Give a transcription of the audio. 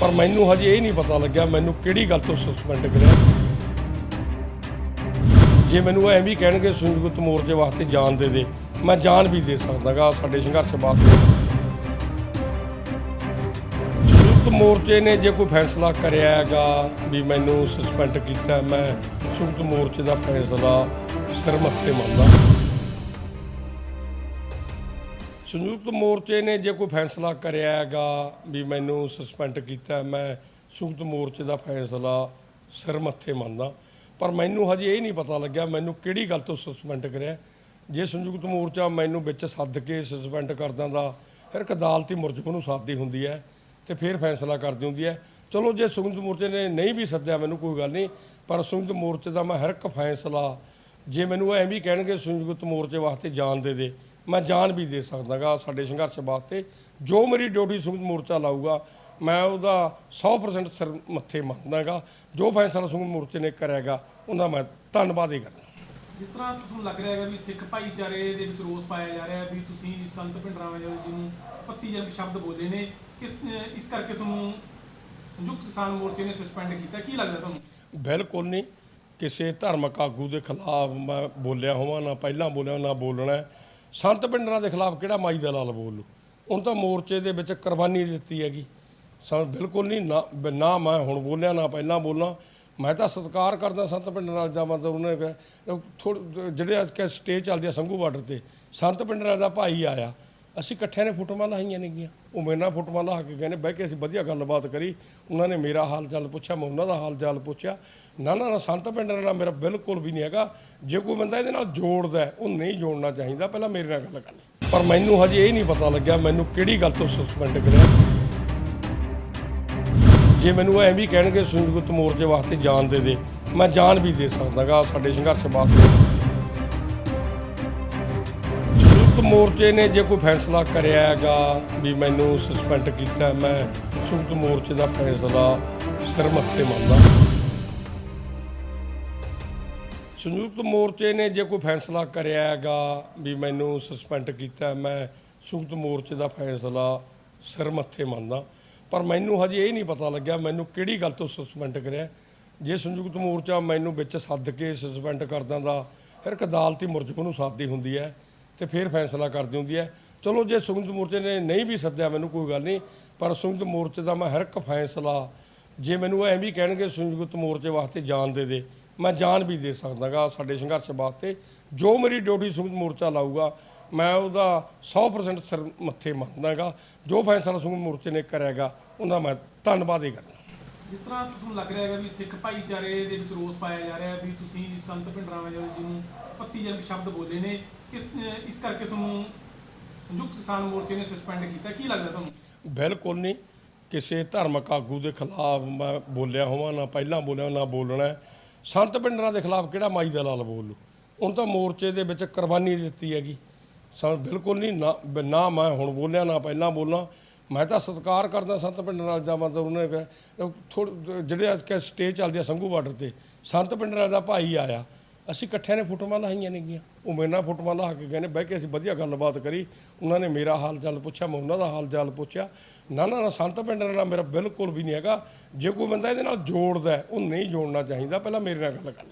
ਪਰ ਮੈਨੂੰ ਹਜੇ ਇਹ ਨਹੀਂ ਪਤਾ ਲੱਗਿਆ ਮੈਨੂੰ ਕਿਹੜੀ ਗੱਲ ਤੋਂ ਸਸਪੈਂਡ ਕਰਿਆ। ਜੇ ਮੈਨੂੰ ਐਂ ਵੀ ਕਹਿਣਗੇ ਸੰਯੁਕਤ ਮੋਰਚੇ ਵਾਸਤੇ ਜਾਨ ਦੇ ਦੇ, ਮੈਂ ਜਾਨ ਵੀ ਦੇ ਸਕਦਾਗਾ ਸਾਡੇ ਸੰਘਰਸ਼ ਵਾਸਤੇ। ਸੰਯੁਕਤ ਮੋਰਚੇ ਨੇ ਜੇ ਕੋਈ ਫੈਸਲਾ ਕਰਿਆ ਹੈਗਾ ਵੀ ਮੈਨੂੰ ਸਸਪੈਂਡ ਕੀਤਾ, ਮੈਂ ਸੰਯੁਕਤ ਮੋਰਚੇ ਦਾ ਫੈਸਲਾ ਸਿਰ ਮੱਥੇ ਮੰਨਦਾ। ਸੰਯੁਕਤ ਮੋਰਚੇ ਨੇ ਜੇ ਕੋਈ ਫੈਸਲਾ ਕਰਿਆ ਹੈਗਾ ਵੀ ਮੈਨੂੰ ਸਸਪੈਂਡ ਕੀਤਾ, ਮੈਂ ਸੰਯੁਕਤ ਮੋਰਚੇ ਦਾ ਫੈਸਲਾ ਸਿਰ ਮੱਥੇ ਮੰਨਦਾ। ਪਰ ਮੈਨੂੰ ਹਜੇ ਇਹ ਨਹੀਂ ਪਤਾ ਲੱਗਿਆ ਮੈਨੂੰ ਕਿਹੜੀ ਗੱਲ ਤੋਂ ਸਸਪੈਂਡ ਕਰਿਆ। ਜੇ ਸੰਯੁਕਤ ਮੋਰਚਾ ਮੈਨੂੰ ਵਿੱਚ ਸੱਦ ਕੇ ਸਸਪੈਂਡ ਕਰ ਦਿੰਦਾ, ਫਿਰ ਇੱਕ ਅਦਾਲਤੀ ਮੁਰਜਮ ਨੂੰ ਸਾਦੀ ਹੁੰਦੀ ਹੈ ਤੇ ਫਿਰ ਫੈਸਲਾ ਕਰਦੀ ਹੁੰਦੀ ਹੈ। ਚਲੋ ਜੇ ਸੰਯੁਕਤ ਮੋਰਚੇ ਨੇ ਨਹੀਂ ਵੀ ਸੱਦਿਆ ਮੈਨੂੰ ਕੋਈ ਗੱਲ ਨਹੀਂ, ਪਰ ਸੰਯੁਕਤ ਮੋਰਚੇ ਦਾ ਮੈਂ ਹਰ ਇੱਕ ਫੈਸਲਾ, ਜੇ ਮੈਨੂੰ ਐਂ ਵੀ ਕਹਿਣਗੇ ਸੰਯੁਕਤ ਮੋਰਚੇ ਵਾਸਤੇ ਜਾਨ ਦੇ ਦੇ ਮੈਂ ਜਾਨ ਵੀ ਦੇ ਸਕਦਾਗਾ ਸਾਡੇ ਸੰਘਰਸ਼ ਵਾਸਤੇ। ਜੋ ਮੇਰੀ ਡਿਊਟੀ ਸੰਯੁਕਤ ਮੋਰਚਾ ਲਾਊਗਾ ਮੈਂ ਉਹਦਾ 100% ਸਿਰ ਮੱਥੇ ਮੰਨਦਾਗਾ। ਜੋ ਫੈਸਲਾ ਸੰਯੁਕਤ ਮੋਰਚੇ ਨੇ ਕਰਿਆਗਾ ਉਹਦਾ ਮੈਂ ਧੰਨਵਾਦ ਹੀ ਕਰਦਾ। ਜਿਸ ਤਰ੍ਹਾਂ ਤੁਹਾਨੂੰ ਲੱਗ ਰਿਹਾ ਹੈਗਾ ਵੀ ਸਿੱਖ ਭਾਈਚਾਰੇ ਦੇ ਵਿੱਚ ਰੋਸ ਪਾਇਆ ਜਾ ਰਿਹਾ ਹੈ ਵੀ ਤੁਸੀਂ ਸੰਤ ਭਿੰਡਰਾਵਾਂ ਜੀ ਨੂੰ ਪੱਤੀਜਨਕ ਸ਼ਬਦ ਬੋਲੇ ਨੇ ਕਿਸ ਇਸ ਕਰਕੇ ਤੁਹਾਨੂੰ ਸੰਯੁਕਤ ਕਿਸਾਨ ਮੋਰਚੇ ਨੇ ਸਸਪੈਂਡ ਕੀਤਾ। ਕੀ ਲੱਗਦਾ ਤੁਹਾਨੂੰ? ਬਿਲਕੁਲ ਨਹੀਂ। ਕਿਸੇ ਧਾਰਮਿਕ ਆਗੂ ਦੇ ਖਿਲਾਫ ਮੈਂ ਬੋਲਿਆ ਹੋਵਾਂ ਨਾ ਪਹਿਲਾਂ ਬੋਲਿਆ ਨਾ ਬੋਲਣਾ। ਸੰਤ ਪਿੰਡਰਾਂ ਦੇ ਖਿਲਾਫ ਕਿਹੜਾ ਮਾਈ ਦਾ ਲਾਲ ਬੋਲੂ? ਹੁਣ ਤਾਂ ਮੋਰਚੇ ਦੇ ਵਿੱਚ ਕੁਰਬਾਨੀ ਦਿੱਤੀ ਹੈਗੀ। ਸਾ ਬਿਲਕੁਲ ਨਹੀਂ, ਨਾ ਮੈਂ ਹੁਣ ਬੋਲਿਆ, ਨਾ ਪਹਿਲਾਂ ਬੋਲਾਂ। ਮੈਂ ਤਾਂ ਸਤਿਕਾਰ ਕਰਦਾ ਸੰਤ ਪਿੰਡ ਪਿੰਡਰਾਂ ਦਾ ਮਤਲਬ ਉਹਨੇ ਥੋੜੇ ਜਿਹੜੇ ਅੱਜ ਕੱਲ੍ਹ ਸਟੇਜ ਚੱਲਦੀ ਆ ਸੰਘੂ ਬਾਰਡਰ ਤੇ, ਸੰਤ ਪਿੰਡ ਪਿੰਡਰਾਂ ਦਾ ਭਾਈ ਆਇਆ। ਅਸੀਂ ਇਕੱਠਿਆਂ ਨੇ ਫੋਟੋਆਂ ਲਾਈਆਂ ਨੇਗੀਆਂ। ਉਹ ਮੇਰੇ ਨਾਲ ਫੋਟੋਆਂ ਲਾ ਕੇ ਗਏ ਨੇ, ਬਹਿ ਕੇ ਅਸੀਂ ਵਧੀਆ ਗੱਲਬਾਤ ਕਰੀ। ਉਹਨਾਂ ਨੇ ਮੇਰਾ ਹਾਲ ਚਾਲ ਪੁੱਛਿਆ, ਮੈਂ ਉਹਨਾਂ ਦਾ ਹਾਲ ਚਾਲ ਪੁੱਛਿਆ। ਨਾ ਨਾ ਨਾ, ਸੰਤ ਪਿੰਡ ਨਾਲ ਮੇਰਾ ਬਿਲਕੁਲ ਵੀ ਨਹੀਂ ਹੈਗਾ। ਜੇ ਕੋਈ ਬੰਦਾ ਇਹਦੇ ਨਾਲ ਜੋੜਦਾ ਉਹ ਨਹੀਂ ਜੋੜਨਾ ਚਾਹੀਦਾ, ਪਹਿਲਾਂ ਮੇਰੇ ਨਾਲ ਗੱਲ ਕਰਨੀ। ਪਰ ਮੈਨੂੰ ਹਜੇ ਇਹ ਨਹੀਂ ਪਤਾ ਲੱਗਿਆ ਮੈਨੂੰ ਕਿਹੜੀ ਗੱਲ ਤੋਂ ਸਸਪੈਂਡ ਕਰਿਆ। ਜੇ ਮੈਨੂੰ ਐਂ ਵੀ ਕਹਿਣਗੇ, ਸੰਯੁਕਤ ਮੋਰਚੇ ਵਾਸਤੇ ਜਾਨ ਦੇ ਦੇ, ਮੈਂ ਜਾਨ ਵੀ ਦੇ ਸਕਦਾਗਾ ਸਾਡੇ ਸੰਘਰਸ਼ ਵਾਸਤੇ। ਸੰਯੁਕਤ ਮੋਰਚੇ ਨੇ ਜੇ ਕੋਈ ਫੈਸਲਾ ਕਰਿਆ ਹੈਗਾ ਵੀ ਮੈਨੂੰ ਸਸਪੈਂਡ ਕੀਤਾ, ਮੈਂ ਸੰਯੁਕਤ ਮੋਰਚੇ ਦਾ ਫੈਸਲਾ ਸਿਰ ਮੱਥੇ ਮੰਨਦਾ। ਸੰਯੁਕਤ ਮੋਰਚੇ ਨੇ ਜੇ ਕੋਈ ਫੈਸਲਾ ਕਰਿਆ ਹੈਗਾ ਵੀ ਮੈਨੂੰ ਸਸਪੈਂਡ ਕੀਤਾ, ਮੈਂ ਸੰਯੁਕਤ ਮੋਰਚੇ ਦਾ ਫੈਸਲਾ ਸਿਰ ਮੱਥੇ ਮੰਨਦਾ। ਪਰ ਮੈਨੂੰ ਹਜੇ ਇਹ ਨਹੀਂ ਪਤਾ ਲੱਗਿਆ ਮੈਨੂੰ ਕਿਹੜੀ ਗੱਲ ਤੋਂ ਸਸਪੈਂਡ ਕਰਿਆ। ਜੇ ਸੰਯੁਕਤ ਮੋਰਚਾ ਮੈਨੂੰ ਵਿੱਚ ਸੱਦ ਕੇ ਸਸਪੈਂਡ ਕਰ ਦਿੰਦਾ, ਫਿਰ ਇੱਕ ਅਦਾਲਤੀ ਮੁਰਜਮ ਨੂੰ ਸਾਦੀ ਹੁੰਦੀ ਹੈ। ਤੇ ਫਿਰ ਫੈਸਲਾ ਕਰਦੀ ਹੁੰਦੀ ਹੈ। ਚਲੋ ਜੇ ਸੰਯੁਕਤ ਮੋਰਚੇ ਨੇ ਨਹੀਂ ਵੀ ਸੱਦਿਆ, ਮੈਨੂੰ ਕੋਈ ਗੱਲ ਨਹੀਂ, ਪਰ ਸੰਯੁਕਤ ਮੋਰਚੇ ਦਾ ਮੈਂ ਹਰ ਇੱਕ ਫੈਸਲਾ, ਜੇ ਮੈਨੂੰ ਐਂ ਵੀ ਕਹਿਣਗੇ ਸੰਯੁਕਤ ਮੋਰਚੇ ਵਾਸਤੇ ਜਾਨ ਦੇ ਦੇ, ਮੈਂ ਜਾਨ ਵੀ ਦੇ ਸਕਦਾਗਾ ਸਾਡੇ ਸੰਘਰਸ਼ ਵਾਸਤੇ। ਜੋ ਮੇਰੀ ਡਿਊਟੀ ਸੰਯੁਕਤ ਮੋਰਚਾ ਲਾਊਗਾ, ਮੈਂ ਉਹਦਾ 100% ਸਿਰ ਮੱਥੇ ਮੰਨਦਾਗਾ। ਜੋ ਫੈਸਲਾ ਸੰਯੁਕਤ ਮੋਰਚੇ ਨੇ ਕਰਿਆਗਾ, ਉਹਦਾ ਮੈਂ ਧੰਨਵਾਦ ਹੀ ਕਰਦਾ ਜਿਸ ਤਰ੍ਹਾਂ ਤੁਹਾਨੂੰ ਲੱਗ ਰਿਹਾ ਹੈਗਾ ਵੀ ਸਿੱਖ ਭਾਈਚਾਰੇ ਦੇ ਵਿੱਚ ਰੋਸ ਪਾਇਆ ਜਾ ਰਿਹਾ ਹੈ ਵੀ ਤੁਸੀਂ ਸੰਤ ਭਿੰਡਰਾਵਾਂ ਜੀ ਨੂੰ ਪੱਤੀਜਨਕ ਸ਼ਬਦ ਬੋਲੇ ਨੇ, ਕਿਸ ਇਸ ਕਰਕੇ ਤੁਹਾਨੂੰ ਸੰਯੁਕਤ ਕਿਸਾਨ ਮੋਰਚੇ ਨੇ ਸਸਪੈਂਡ ਕੀਤਾ। ਕੀ ਲੱਗਦਾ ਤੁਹਾਨੂੰ? ਬਿਲਕੁਲ ਨਹੀਂ। ਕਿਸੇ ਧਾਰਮਿਕ ਆਗੂ ਦੇ ਖਿਲਾਫ ਮੈਂ ਬੋਲਿਆ ਹੋਵਾਂ, ਨਾ ਪਹਿਲਾਂ ਬੋਲਿਆ, ਨਾ ਬੋਲਣਾ ਸੰਤ ਪਿੰਡਰਾਂ ਦੇ ਖਿਲਾਫ ਕਿਹੜਾ ਮਾਈ ਦਾ ਲਾਲ ਬੋਲੂ? ਹੁਣ ਤਾਂ ਮੋਰਚੇ ਦੇ ਵਿੱਚ ਕੁਰਬਾਨੀ ਦਿੱਤੀ ਹੈਗੀ। ਸਾ, ਬਿਲਕੁਲ ਨਹੀਂ। ਨਾ ਮੈਂ ਹੁਣ ਬੋਲਿਆ, ਨਾ ਪਹਿਲਾਂ ਬੋਲਾਂ। ਮੈਂ ਤਾਂ ਸਤਿਕਾਰ ਕਰਦਾ ਸੰਤ ਪਿੰਡ ਪਿੰਡਰਾਂ ਦਾ ਮਤਲਬ ਉਹਨਾਂ ਨੇ ਉਹਨੇ ਥੋੜੇ ਜਿਹੜੇ ਅੱਜ ਕੱਲ੍ਹ ਸਟੇਜ ਚੱਲਦੀ ਆ ਸੰਘੂ ਬਾਰਡਰ ਤੇ, ਸੰਤ ਪਿੰਡ ਪਿੰਡਰਾਂ ਦਾ ਭਾਈ ਆਇਆ। ਅਸੀਂ ਇਕੱਠਿਆਂ ਨੇ ਫੋਟੋਆਂ ਲਾਈਆਂ ਨੇਗੀਆਂ ਉਹ ਮੇਰੇ ਨਾਲ ਫੋਟੋਆਂ ਲਾ ਕੇ ਗਏ ਨੇ, ਬਹਿ ਕੇ ਅਸੀਂ ਵਧੀਆ ਗੱਲਬਾਤ ਕਰੀ। ਉਹਨਾਂ ਨੇ ਮੇਰਾ ਹਾਲ ਚਾਲ ਪੁੱਛਿਆ, ਮੈਂ ਉਹਨਾਂ ਦਾ ਹਾਲ ਚਾਲ ਪੁੱਛਿਆ। ਨਾ ਨਾ ਨਾ, ਸੰਤ ਪਿੰਡਰਾਂ ਨਾਲ ਮੇਰਾ ਬਿਲਕੁਲ ਵੀ ਨਹੀਂ ਹੈਗਾ। ਜੇ ਕੋਈ ਬੰਦਾ ਇਹਦੇ ਨਾਲ ਜੋੜਦਾ ਉਹ ਨਹੀਂ ਜੋੜਨਾ ਚਾਹੀਦਾ, ਪਹਿਲਾਂ ਮੇਰੇ ਨਾਲ ਗੱਲ ਕਰਨੀ।